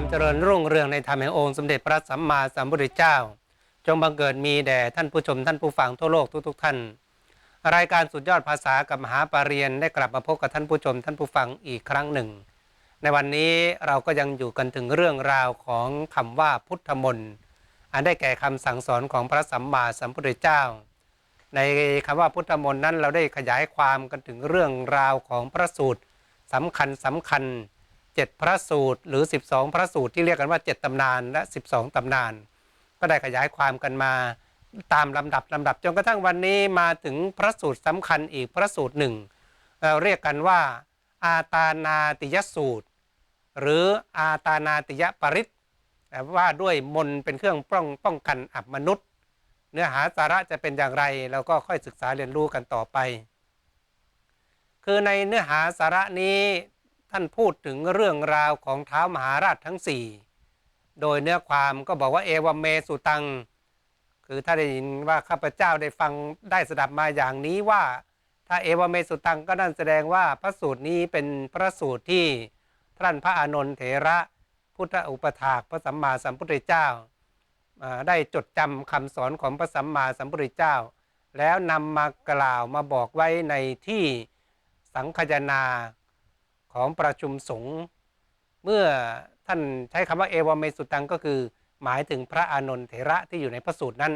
ความเจริญรุ่งเรืองในธรรมแห่งองค์สมเด็จพระสัมมาสัมพุทธเจ้า จงบังเกิดมีแด่ท่านผู้ชมท่านผู้ฟังทั่วโลกทุก ๆ ท่าน รายการสุดยอดภาษากับมหาปรริญญาได้กลับมาพบกับท่านผู้ชมท่านผู้ฟังอีกครั้งหนึ่ง ในวันนี้เราก็ยังอยู่กันถึงเรื่องราวของคำว่าพุทธมนต์อันได้แก่คำสั่งสอนของพระสัมมาสัมพุทธเจ้า ในคำว่าพุทธมนต์นั้นเราได้ขยายความกันถึงเรื่องราวของพระสูตรสำคัญสำคัญ 7 พระสูตร หรือ 12 พระสูตรที่เรียกกันว่า 7ตำนานและ 12ตำนาน ก็ได้ขยายความกันมาตามลำดับลำดับจนกระทั่งวันนี้มาถึงพระสูตรสำคัญอีกพระสูตรหนึ่งเราเรียกกันว่าอาตานาติยสูตร หรืออาตานาติยปริตแต่ว่าด้วยมนต์เป็นเครื่องป้องป้องกันอับมนุษย์ เนื้อหาสาระจะเป็นอย่างไรเราก็ค่อยศึกษาเรียนรู้กันต่อไป คือในเนื้อหาสาระนี้ ท่านพูดถึงเรื่องราวของเท้ามหาราชทั้งสี่โดยเนื้อความก็บอกว่าเอวเมสุตัง คือถ้าได้ยินว่าข้าพเจ้าได้ฟังได้สดับมาอย่างนี้ว่า ถ้าเอวเมสุตังก็นั่นแสดงว่าพระสูตรนี้เป็นพระสูตรที่ท่านพระอานนท์เถระ พุทธอุปถากพระสัมมาสัมพุทธเจ้า ได้จดจำคำสอนของพระสัมมาสัมพุทธเจ้า แล้วนำมากล่าวมาบอกไว้ในที่สังคยนา ของประชุมสงฆ์เมื่อท่านใช้คำว่าเอวเมสุตังก็คือ หมายถึงพระอานนท์เถระที่อยู่ในพระสูตรนั้น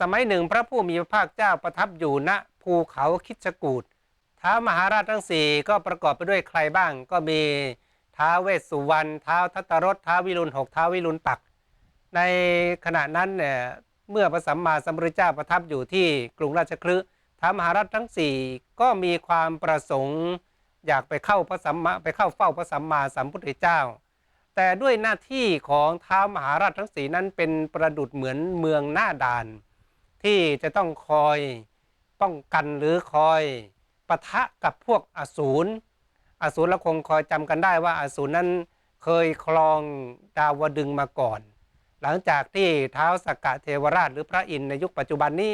สมัยหนึ่งพระผู้มีพระภาคเจ้าประทับอยู่ณภูเขาคิชกูดท้ามหาราชทั้งสี่ก็ประกอบไปด้วยใครบ้าง ก็มีท้าวเวสสุวรรณท้าวทัตตรสท้าววิรุณหกท้าววิรุณปัก ในขณะนั้นเนี่ยเมื่อพระสัมมาสัมพุทธเจ้าประทับอยู่ที่กรุงราชคฤห์ท้ามหาราชทั้งสี่ก็มีความประสงค์ อยากไปเข้าพระสัมมาไปเข้าเฝ้าพระสัมมาสัมพุทธเจ้า แต่ด้วยหน้าที่ของท้าวมหาราชทั้งสีนั้นเป็นประดุดเหมือนเมืองหน้าด่าน ที่จะต้องคอยป้องกันหรือคอยปะทะกับพวกอสูรอสูรเราคงคอยจำกันได้ว่าอสูรนั้นเคยครองดาวดึงมาก่อน หลังจากที่เท้าวสกกะเทวราชหรือพระอินทร์ในยุคปัจจุบันนี้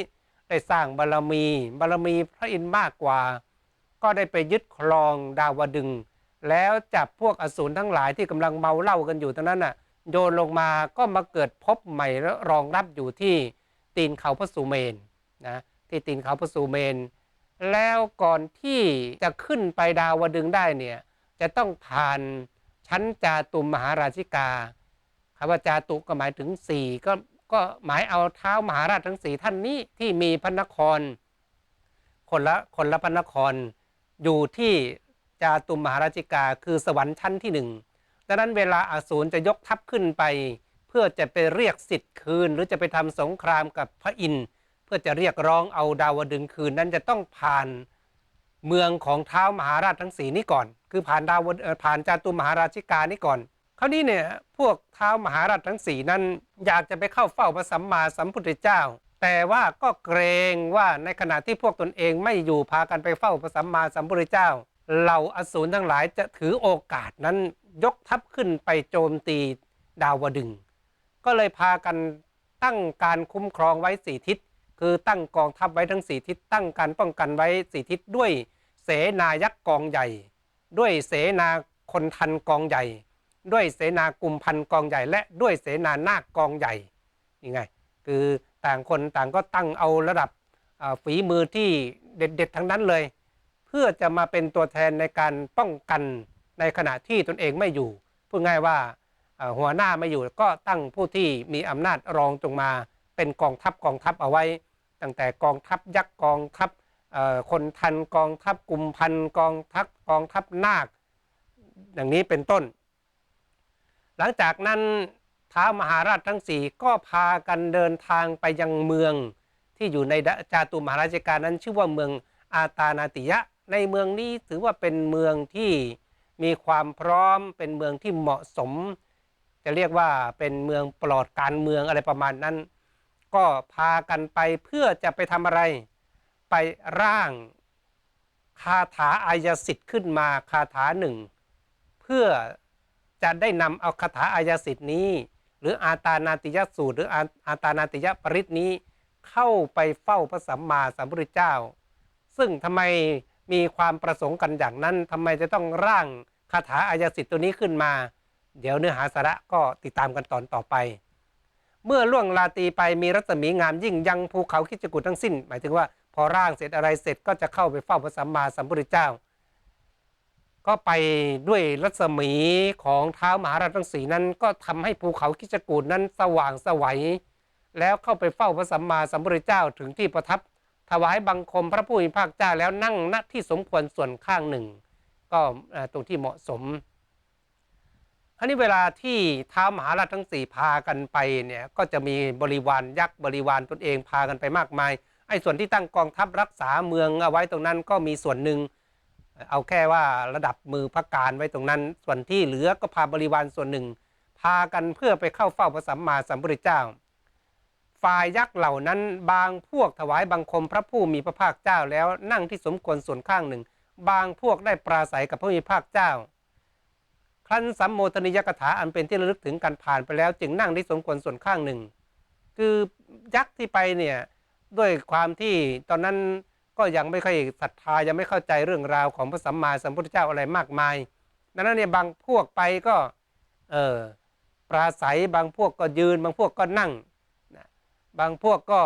ได้สร้างบารมีบารมีพระอินทร์มากกว่า ก็ได้ไปยึดครองดาวดึง แล้วจับพวกอสูรทั้งหลายที่กำลังเมาเหล้ากันอยู่ตรงนั้นน่ะโยนลงมาก็มาเกิดพบใหม่รองรับอยู่ที่ตีนเขาพระสุเมนนะที่ตีนเขาพระสุเมน แล้วก่อนที่จะขึ้นไปดาวดึงได้เนี่ยจะต้องผ่านชั้นจาตุมมหาราชิกาคำว่าจาตุก็หมายถึงสี่ก็ก็หมายเอาเท้ามหาราชทั้งสี่ท่านนี้ที่มีพระนคร คนละคนละพระนคร อยู่ที่จาตุมมหาราชิกาคือสวรรค์ชั้นที่หนึ่งดังนั้นเวลาอาสูรจะยกทัพขึ้นไป เพื่อจะไปเรียกสิทธิ์คืน หรือจะไปทำสงครามกับพระอินทร์เพื่อจะเรียกร้องเอาดาวดึงคืนนั้นจะต้องผ่านเมืองของเท้ามหาราชทั้งสีนี้ก่อน คือผ่านดาวผ่านจาตุมมหาราชิกานี้ก่อนคราวนี้เนี่ยพวกเท้ามหาราชทั้งสีนั้นอยากจะไปเข้าเฝ้าพระสัมมาสัมพุทธเจ้า แต่ว่าก็เกรงว่าในขณะที่พวกตนเองไม่อยู่พากันไปเฝ้าพระสัมมาสัมพุทธเจ้าเหล่าอสูรทั้งหลายจะถือโอกาสนั้นยกทัพขึ้นไปโจมตีดาวดึง ก็เลยพากันตั้งการคุ้มครองไว้สี่ทิศ คือตั้งกองทัพไว้ทั้งสี่ทิศ ตั้งการป้องกันไว้สี่ทิศด้วยเสนายักษ์กองใหญ่ ด้วยเสนาคนทันกองใหญ่ ด้วยเสนากลุ่มพันกองใหญ่ และด้วยเสนานาคกองใหญ่ยังไง คือ ต่างคนต่างก็ตั้งเอาระดับฝีมือที่เด็ดๆทั้งนั้นเลย เพื่อจะมาเป็นตัวแทนในการป้องกันในขณะที่ตนเองไม่อยู่พูดง่ายว่าหัวหน้าไม่อยู่ก็ตั้งผู้ที่มีอำนาจรองจงมา เป็นกองทัพกองทัพเอาไว้ ตั้งแต่กองทัพยักษ์กองทัพคนทันกองทัพกลุ่มพันกองทัพกองทัพนาคอย่างนี้เป็นต้น หลังจากนั้น ท้ามหาราชทั้งสี่ก็พากันเดินทางไปยังเมือง ที่อยู่ในจาตุมหาราชการนั้นชื่อว่าเมืองอาตานาติยะ ในเมืองนี้ถือว่าเป็นเมืองที่มีความพร้อมเป็นเมืองที่เหมาะสม จะเรียกว่าเป็นเมืองปลอดการเมืองอะไรประมาณนั้น ก็พากันไปเพื่อจะไปทำอะไร ไปร่างคาถาอายสิทธิ์ขึ้นมาคาถาหนึ่ง เพื่อจะได้นำเอาคาถาอายสิทธิ์นี้ หรืออาตานาติยสูตร หรืออาอาตานาติยปริตนี้ เข้าไปเฝ้าพระสัมมาสัมพุทธเจ้า ซึ่งทำไมมีความประสงค์กันอย่างนั้นทำไมจะต้องร่างคาถาอายสิทธิ์ตัวนี้ขึ้นมา เดี๋ยวเนื้อหาสาระก็ติดตามกันตอนต่อไป เมื่อล่วงลาตีไปมีรัศมีงามยิ่งยังภูเขาคิจกุฏทั้งสิ้น หมายถึงว่าพอร่างเสร็จอะไรเสร็จก็จะเข้าไปเฝ้าพระสัมมาสัมพุทธเจ้า ก็ไปด้วยรัศมีของเท้ามหาราชทั้งสีนั้น ก็ทำให้ภูเขาคิจกูฏนั้นสว่างสวัย แล้วเข้าไปเฝ้าพระสัมมาสัมพุทธเจ้าถึงที่ประทับ ถวายบังคมพระผู้มีพระภาคเจ้าแล้วนั่งณที่สมควรส่วนข้างหนึ่ง ก็ตรงที่เหมาะสมคราวนี้เวลาที่ท้าวมหาราชทั้งสี่พากันไปเนี่ยก็จะมีบริวารยักษ์บริวารตนเองพากันไปมากมายไอ้ส่วนที่ตั้งกองทัพรักษาเมืองเอาไว้ตรงนั้นก็มีส่วนหนึ่ง เอาแค่ว่าระดับมือพระการไว้ตรงนั้น ส่วนที่เหลือก็พาบริวารส่วนหนึ่ง พากันเพื่อไปเข้าเฝ้าพระสัมมาสัมพุทธเจ้า ฝ่ายยักษ์เหล่านั้นบางพวกถวายบังคมพระผู้มีพระภาคเจ้าแล้วนั่งที่สมควรส่วนข้างหนึ่ง บางพวกได้ปราศัยกับพระผู้มีพระภาคเจ้า ครั้นสัมโมทนิยกถาอันเป็นที่ระลึกถึงการผ่านไปแล้ว จึงนั่งได้สมควรส่วนข้างหนึ่ง คือยักษ์ที่ไปเนี่ยด้วยความที่ตอนนั้น ก็ยังไม่ค่อยศรัทธายังไม่เข้าใจเรื่องราวของพระสัมมาสัมพุทธเจ้าอะไรมากมายดังนั้นเนี่ยบางพวกไปก็เออปราศัยบางพวกก็ยืน บางพวกก็นั่งนะบางพวกก็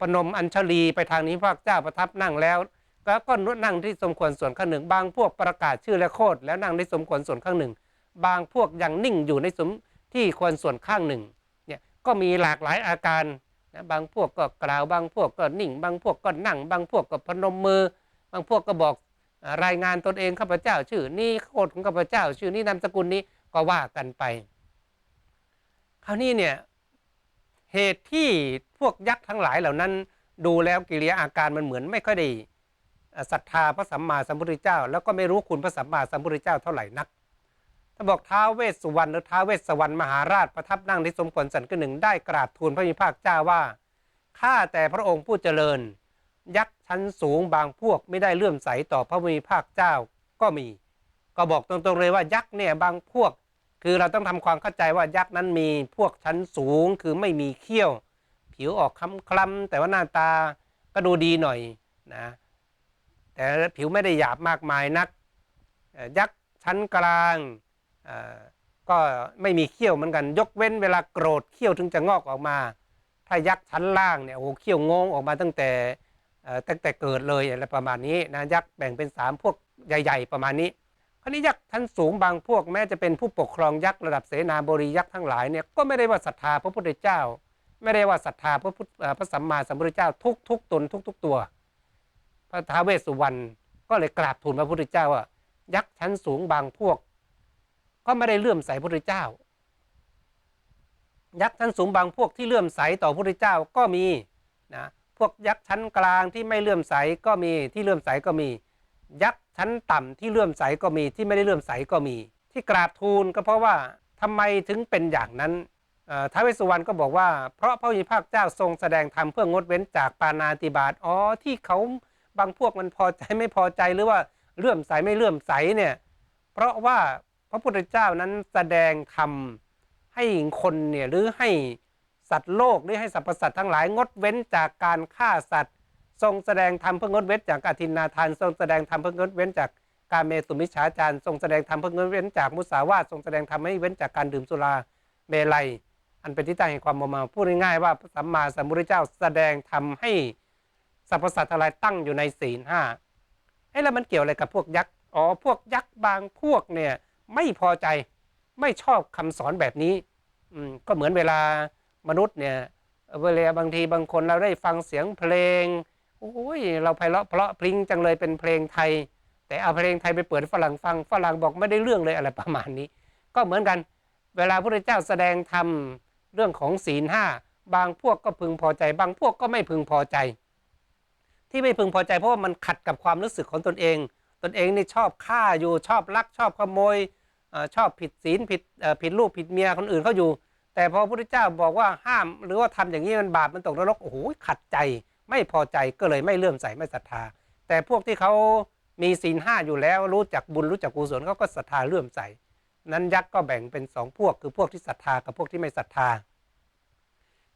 ประนมอัญชลีไปทางนี้พระเจ้าประทับนั่งแล้วแล้วก็นั่งที่สมควรส่วนข้างหนึ่ง บางพวกประกาศชื่อและโคดแล้วนั่งได้สมควรส่วนข้างหนึ่ง บางพวกยังนิ่งอยู่ในสมที่ควรส่วนข้างหนึ่งเนี่ยก็มีหลากหลายอาการ นะบางพวกก็กล่าวบางพวกก็นิ่ง บางพวกก็นั่ง บางพวกก็พนมมือ บางพวกก็บอกรายงานตนเองข้าพเจ้า ชื่อนี้โคดของข้าพเจ้า ชื่อนี้นามสกุลนี้ก็ว่ากันไป คราวนี้เนี่ยเหตุที่พวกยักษ์ทั้งหลายเหล่านั้น ดูแล้วกิริยาอาการมันเหมือนไม่ค่อยได้ศรัทธาพระสัมมาสัมพุทธเจ้า แล้วก็ไม่รู้คุณพระสัมมาสัมพุทธเจ้าเท่าไหร่นัก บอกท้าวเวสสุวรรณหรือท้าวเวสสวรรณมหาราชประทับนั่งในสมควรสันกหนึ่งได้กราบทูลพระมีภาคเจ้าว่าข้าแต่พระองค์ผู้เจริญ ยักษ์ชั้นสูงบางพวกไม่ได้เลื่อมใสต่อพระมีภาคเจ้าก็มี ก็บอกตรงๆเลยว่ายักษ์เนี่ยบางพวก คือเราต้องทำความเข้าใจว่ายักษ์นั้นมีพวกชั้นสูงคือไม่มีเขี้ยว ผิวออกคล้ำๆแต่ว่าหน้าตาก็ดูดีหน่อยนะแต่ผิวไม่ได้หยาบมากมายนัก ยักษ์ชั้นกลาง ก็ไม่มีเขี้ยวเหมือนกัน ยกเว้นเวลาโกรธเขี้ยวถึงจะงอกออกมา ถ้ายักษ์ชั้นล่างเนี่ยโอ้โหเขี้ยวงงออกมาตั้งแต่ตั้งแต่เกิดเลยอะไรประมาณนี้นะยักษ์แบ่งเป็นสามพวกใหญ่ ๆ ประมาณนี้คราวนี้ยักษ์ชั้นสูงบางพวกแม้จะเป็นผู้ปกครองยักษ์ระดับเสนาบดียักษ์ทั้งหลายเนี่ยก็ไม่ได้ว่าศรัทธาพระพุทธเจ้า ไม่ได้ว่าศรัทธาพระพุทธพระสัมมาสัมพุทธเจ้าทุกทุกตนทุกๆตัว พระท้าวเวสสุวรรณก็เลยกราบทูลพระพุทธเจ้าว่ายักษ์ชั้นสูงบางพวก ก็ไม่ได้เลื่อมใสพระพุทธเจ้า ยักษ์ชั้นสูงบางพวกที่เลื่อมใสต่อพระพุทธเจ้าก็มีนะพวกยักษ์ชั้นกลางที่ไม่เลื่อมใสก็มีที่เลื่อมใสก็มี ยักษ์ชั้นต่ำที่เลื่อมใสก็มีที่ไม่ได้เลื่อมใสก็มี ที่กราบทูลก็เพราะว่าทำไมถึงเป็นอย่างนั้นท้าวเวสสุวรรณก็บอกว่า เพราะพระผู้มีพระเจ้าทรงแสดงธรรมเพื่องดเว้นจากปานาติบาตอ๋อที่เขาบางพวกมันพอใจไม่พอใจหรือว่าเลื่อมใสไม่เลื่อมใสเนี่ยเพราะว่า พระพุทธเจ้านั้นแสดงธรรมให้คนเนี่ยหรือให้สัตว์โลกหรือให้สรรพสัตว์ทั้งหลายงดเว้นจากการฆ่าสัตว์ ทรงแสดงธรรมเพื่องดเว้นจากอาทินนาทาน ทรงแสดงธรรมเพื่องดเว้นจากการเมตุมิจฉาจารทรงแสดงธรรมเพื่องดเว้นจากมุสาวาททรงแสดงธรรมให้เว้นจากการดื่มสุราเมลัย อันเป็นที่ตั้งแห่งความมัวเมาพูดง่ายๆว่าสัมมาสัมพุทธเจ้าแสดงธรรมให้สรรพสัตว์ทั้งหลายตั้งอยู่ในศีลห้าเอ้แล้วมันเกี่ยวอะไรกับพวกยักษ์อ๋อพวกยักษ์บางพวกเนี่ย ไม่พอใจไม่ชอบคำสอนแบบนี้อืมก็เหมือนเวลามนุษย์เนี่ยเวลาบางทีบางคนเราได้ฟังเสียงเพลงโอ้ยเราไพเราะเพราะพริ้งจังเลยเป็นเพลงไทย แต่เอาเพลงไทยไปเปิดฝรั่งฟังฝรั่งบอกไม่ได้เรื่องเลยอะไรประมาณนี้ ก็เหมือนกัน เวลาพระเจ้าแสดงธรรมเรื่องของศีลห้าบางพวกก็พึงพอใจ บางพวกก็ไม่พึงพอใจ ที่ไม่พึงพอใจเพราะว่ามันขัดกับความรู้สึกของตนเอง ตนเองนี่ชอบฆ่าอยู่ชอบลักชอบขโมย ชอบผิดศีลผิดผิดลูกผิดเมียคนอื่นเขาอยู่ แต่พอพระพุทธเจ้าบอกว่าห้าม หรือว่าทำอย่างนี้มันบาปมันตกนรกโอ้โหขัดใจไม่พอใจก็เลยไม่เลื่อมใสไม่ศรัทธา แต่พวกที่เขามีศีลห้าอยู่แล้วรู้จักบุญรู้จักกุศลเขาก็ศรัทธาเลื่อมใส นั้นยักษ์ก็แบ่งเป็นสองพวกคือพวกที่ศรัทธากับพวกที่ไม่ศรัทธา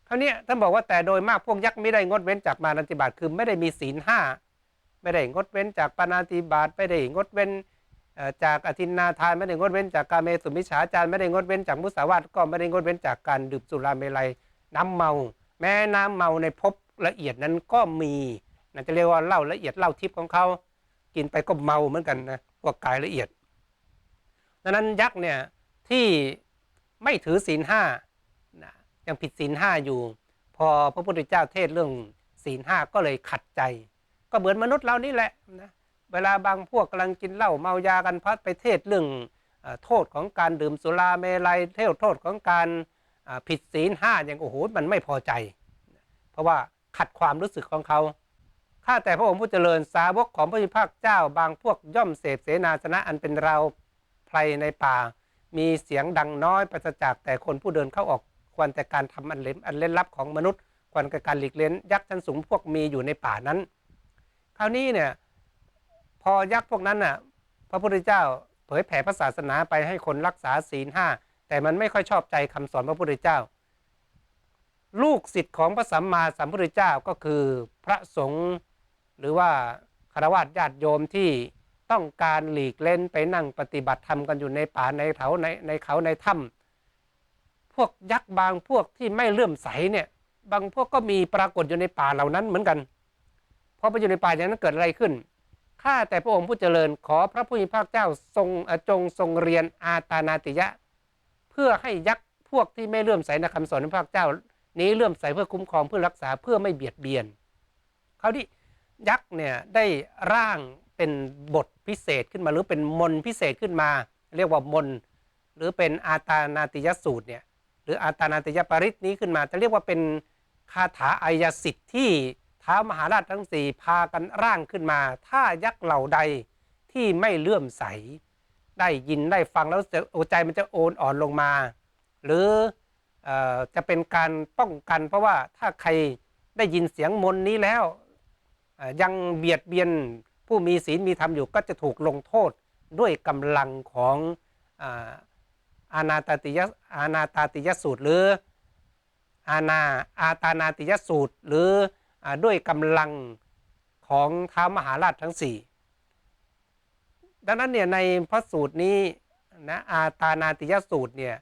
คราวนี้ท่านบอกว่าแต่โดยมากพวกยักษ์ไม่ได้งดเว้นจากมานันติบาตคือไม่ได้มีศีลห้าไม่ได้งดเว้นจากปานาติบาตไม่ได้งดเว้น จากอธินนาทานไม่ได้งดเว้นจากการเมสุมิจฉาจารไม่ได้งดเว้นจากมุสาวาทก็ไม่ได้งดเว้นจากการดื่มสุราเมลัยน้ำเมา แม้น้ำเมาในภพละเอียดนั้นก็มีนะจะเรียกว่าเหล้าละเอียดเหล้าทิพย์ของเขากินไปก็เมาเหมือนกันนะพวกกายละเอียดดังนั้นยักษ์เนี่ยที่ไม่ถือศีลห้านะยังผิดศีลห้าอยู่ พอพระพุทธเจ้าเทศเรื่องศีลห้าก็เลยขัดใจ ก็เหมือนมนุษย์เรานี่แหละนะ เวลาบางพวกกำลังกินเหล้าเมายากันพัดไปเทศเรื่องอโทษของการดื่มสุราเมลัยเทศโทษของการผิดศีลห้าอย่างโอ้โหมันไม่พอใจ เพราะว่าขัดความรู้สึกของเขาข้าแต่พระองค์ผู้เจริญสาวกของพระพิพากเจ้าบางพวกย่อมเสพเสนาสนะอันเป็นเราไพรในป่า มีเสียงดังน้อยปราศจากแต่คนผู้เดินเข้าออกควรแต่การทำอันเล่นอันเล่นลับของมนุษย์ควรกับการหลีกเล่นยักษ์ชั้นสูงพวกมีอยู่ในป่านั้น คราวนี้เนี่ย อยักษ์พวกนั้นน่ะ พระพุทธเจ้าเผยแผ่พระศาสนาไปให้คนรักษาศีลห้าแต่มันไม่ค่อยชอบใจคำสอนพระพุทธเจ้า ลูกศิษย์ของพระสัมมาสัมพุทธเจ้าก็คือพระสงฆ์หรือว่าคารวะญาติโยมที่ต้องการหลีกเล่นไปนั่งปฏิบัติธรรมกันอยู่ในป่าในเขาในในเขาในถ้ำพวกยักษ์บางพวกที่ไม่เลื่อมใสเนี่ยบางพวกก็มีปรากฏอยู่ในป่าเหล่านั้นเหมือนกันพอไปอยู่ในป่าอย่างนั้นเกิดอะไรขึ้น ข้าแต่พระองค์ผู้เจริญขอพระผู้มีพระเจ้าทรงอจงทรงเรียนอาตานาติยะ เพื่อให้ยักษ์พวกที่ไม่เลื่อมใสในคำสอนของพระเจ้า นี้เลื่อมใสเพื่อคุ้มครองเพื่อรักษาเพื่อไม่เบียดเบียนเขาที่ยักษ์เนี่ยได้ร่างเป็นบทพิเศษขึ้นมาหรือเป็นมนพิเศษขึ้นมา เรียกว่ามน หรือเป็นอาตานาติยสูตรเนี่ยหรืออาตานาติยปริตนี้ขึ้นมาจะเรียกว่าเป็นคาถาอายสิทธิ์ที่ ท้ามหาราชทั้งสี่พากันร่างขึ้นมา ถ้ายักษ์เหล่าใดที่ไม่เลื่อมใส ได้ยินได้ฟังแล้วจะโอใจมันจะโอนอ่อนลงมา หรือออจะเป็นการป้องกัน เพราะว่าถ้าใครได้ยินเสียงมนนี้แล้วยังเบียดเบียนผู้มีศีลมีธรรมอยู่ก็จะถูกลงโทษด้วยกำลังของอาอานาตาติยอานาตาติยสูตร หรืออาณาอาตานาติยสูตร หรือ ด้วยกำลังของท้าวมหาราชทั้งสี่ดังนั้นเนี่ยในพระสูตรนี้นะอาตานาติยสูตรเนี่ย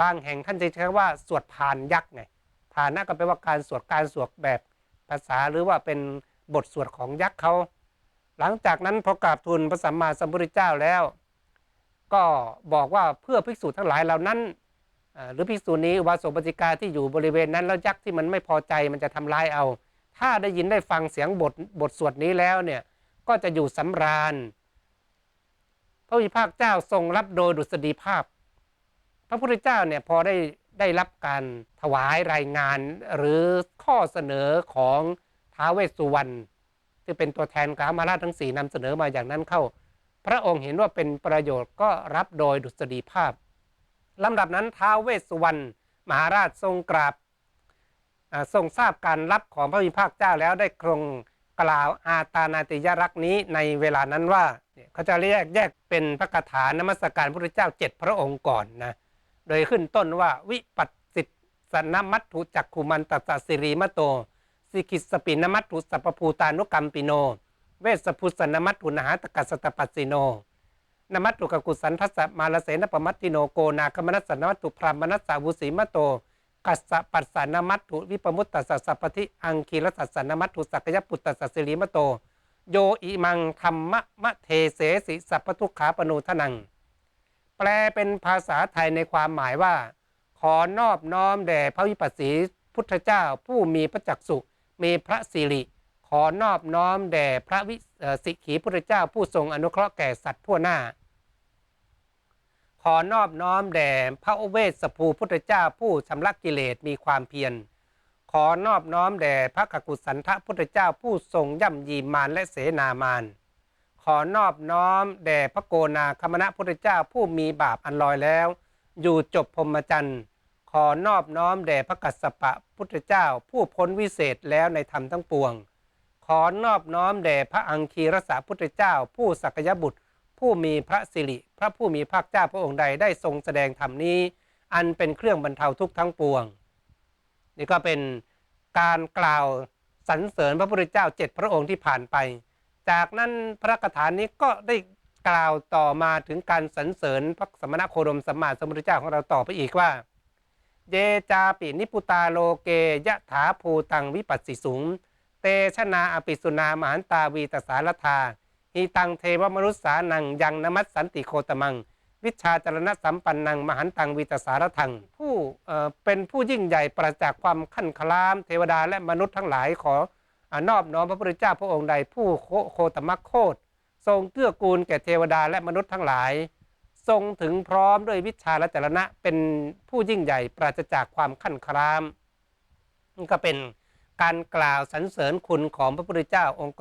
บางแห่งท่านจะใช้ว่าสวดพานยักษ์ไงพานนะก็แปลว่าการสวดการสวดแบบภาษาหรือว่าเป็นบทสวดของยักษ์เขา หลังจากนั้นพอกราบทูลพระสัมมาสัมพุทธเจ้าแล้ว ก็บอกว่าเพื่อภิกษุทั้งหลายเหล่านั้น หรือภิกษุนี้อุบาสกปฏิกาที่อยู่บริเวณนั้นแล้วยักษ์ที่มันไม่พอใจมันจะทำร้ายเอา ถ้าได้ยินได้ฟังเสียงบทบทสวดนี้แล้วเนี่ยก็จะอยู่สำราญ พระวิภาคเจ้าทรงรับโดยดุษฎีภาพ พระพุทธเจ้าเนี่ยพอได้ได้รับการถวายรายงานหรือข้อเสนอของท้าวเวสสุวรรณที่เป็นตัวแทนกามาราชทั้งสี่นำเสนอมาอย่างนั้นเข้า พระองค์เห็นว่าเป็นประโยชน์ก็รับโดยดุษฎีภาพลำดับนั้นท้าวเวสสุวรรณมหาราชทรงกราบ ทรงทราบการรับของพระวิภาคเจ้าแล้วได้ครงกล่าวอาตานาติยรักษ์นี้ในเวลานั้นว่าเขาจะเรียกแยกเป็นพระคาถานมัสการพระพุทธเจ้าเจ็ดพระองค์ก่อนนะโดยขึ้นต้นว่าวิปัสสิตสนมัตถุจักขุมันตัสสิริมโต สิกิสสปินมัตถุสัพพภูตานุกรรมปิโน เวสพุสนมัตถุนหาตกัสตปัสสิโนนมัตถุกกุสันทัสมาลเสนปมัตติโนโกนาคมนัสสนมัตถุพรามนัสสาวุสีมโต กัสสะปัสสานมัตถุวิปมุตตัสสะสัพพทิอังคีรสัสสนมัตถุสักยปุตตัสสะสิริมโต โยอิมังธรรมะมะเทเสสิสัพพทุกขาปนูทนัง แปลเป็นภาษาไทยในความหมายว่า ขอนอบน้อมแด่พระวิปัสสีพุทธเจ้าผู้มีพระจักสุมีพระสิริ ขอนอบน้อมแด่พระวิสิกขีพุทธเจ้าผู้ทรงอนุเคราะห์แก่สัตว์ทั่วหน้า อนอบน้อมแด่พระเวสสภูพุทธเจ้าผู้ชำระกิเลสมีความเพียร ขอนอบน้อมแด่พระกกุสันทะพุทธเจ้าผู้ทรงย่ำยีมารและเสนามาร ขอนอบน้อมแด่พระโกนาคมณะพุทธเจ้าผู้มีบาปอันลอยแล้ว อยู่จบพรหมจรรย์ ขอนอบน้อมแด่พระกัสสปะพุทธเจ้าผู้พ้นวิเศษแล้วในธรรมทั้งปวง ขอนอบน้อมแด่พระอังคีรสาพุทธเจ้าผู้สักยบุตร ผู้มีพระสิริ พระผู้มีพระเจ้าพระองค์ใดได้ทรงแสดงธรรมนี้ อันเป็นเครื่องบรรเทาทุกข์ทั้งปวง นี่ก็เป็นการกล่าวสรรเสริญพระพุทธเจ้าเจ็ดพระองค์ที่ผ่านไป จากนั้นพระคาถานี้ก็ได้กล่าวต่อมาถึงการสรรเสริญพระสมณโคดมสัมมาสัมพุทธเจ้าของเราต่อไปอีกว่า เยจาปินิพุตาโลเกยะถาภูตังวิปัสสิสุงเตชนาอภิสุนามหันตาวีตสารธา หิตังเทวมนุษสานังยังนมัสสันติโคตมัง วิชาจรณะสัมปันนัง มหันตังวีตสารทัง ผู้เป็นผู้ยิ่งใหญ่ประจากความขั้นคลาม เทวดาและมนุษย์ทั้งหลายขออานอบน้อมพระพุทธเจ้าพระองค์ใดผู้โคตมะโคตทรงเกื้อกูลแก่เทวดาและมนุษย์ทั้งหลาย ทรงถึงพร้อมด้วยวิชาและจรณะเป็นผู้ยิ่งใหญ่ปราศจากความขั้นครามนี่ก็เป็นการกล่าวสรรเสริญคุณของพระพุทธเจ้าองค์